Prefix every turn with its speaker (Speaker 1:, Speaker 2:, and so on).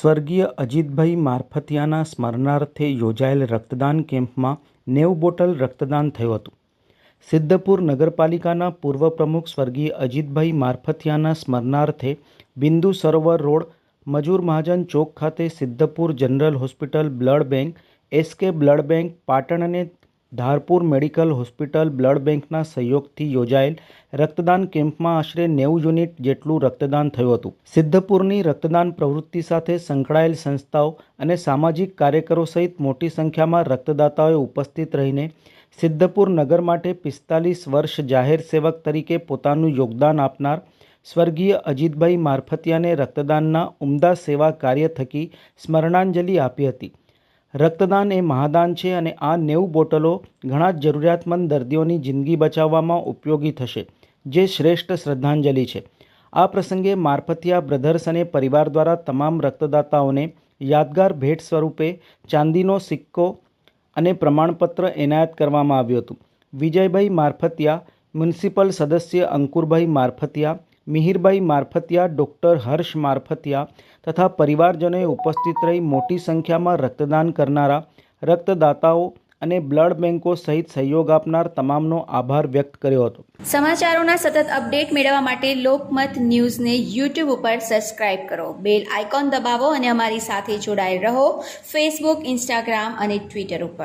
Speaker 1: સ્વર્ગીય અજીતભાઈ મારફતિયાના સ્મરણાર્થે યોજાયેલ રક્તદાન કેમ્પમાં નેવ બોટલ રક્તદાન થયું હતું. સિદ્ધપુર નગરપાલિકાના પૂર્વ પ્રમુખ સ્વર્ગીય અજીતભાઈ મારફતિયાના સ્મરણાર્થે બિંદુ સરોવર રોડ, મજૂર મહાજન ચોક ખાતે Siddhpur general hospital blood bank SK blood bank, Patan અને ધારપુર મેડિકલ હોસ્પિટલ બ્લડ બેંકના સહયોગથી યોજાયેલ રક્તદાન કેમ્પમાં આશરે નેવું યુનિટ જેટલું રક્તદાન થયું હતું. સિદ્ધપુરની રક્તદાન પ્રવૃત્તિ સાથે સંકળાયેલ સંસ્થાઓ અને સામાજિક કાર્યકરો સહિત મોટી સંખ્યામાં રક્તદાતાઓએ ઉપસ્થિત રહીને સિદ્ધપુર નગર માટે પિસ્તાલીસ વર્ષ જાહેર સેવક તરીકે પોતાનું યોગદાન આપનાર સ્વર્ગીય અજીતભાઈ મારફતિયાને રક્તદાનના ઉમદા સેવા કાર્ય થકી સ્મરણાંજલિ આપી હતી. રક્તદાન એ મહાદાન છે અને આ નેવું બોટલો ઘણા જ જરૂરિયાતમંદ દર્દીઓની જિંદગી બચાવવામાં ઉપયોગી થશે, જે શ્રેષ્ઠ શ્રદ્ધાંજલિ છે. આ પ્રસંગે મારફતિયા બ્રધર્સ અને પરિવાર દ્વારા તમામ રક્તદાતાઓને યાદગાર ભેટ સ્વરૂપે ચાંદીનો સિક્કો અને પ્રમાણપત્ર એનાયત કરવામાં આવ્યું હતું. વિજયભાઈ મારફતિયા, મ્યુનિસિપલ સદસ્ય અંકુરભાઈ મારફતિયા મિહિરભાઈ મારફતિયા, ડૉક્ટર હર્ષ મારફતિયા તથા પરિવારજનોએ ઉપસ્થિત રહી મોટી સંખ્યામાં રક્તદાન કરનારા, રક્તદાતાઓ અને બ્લડ બેંકો સહિત સહયોગ આપનાર તમામનો આભાર વ્યક્ત કર્યો હતો.
Speaker 2: સમાચારોના સતત અપડેટ મેળવવા માટે લોકમત ન્યૂઝને યુટ્યુબ ઉપર સબસ્ક્રાઇબ કરો. બેલ આઇકોન દબાવો અને અમારી સાથે જોડાયેલ રહો ફેસબુક, ઇન્સ્ટાગ્રામ અને ટ્વિટર ઉપર.